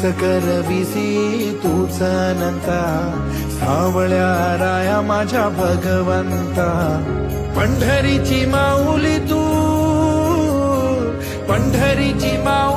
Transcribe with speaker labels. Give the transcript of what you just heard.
Speaker 1: सकल विसी तुझा नंता सावळ्या राया माझ्या भगवंता. पंढरीची माऊली तू पंढरीची माऊली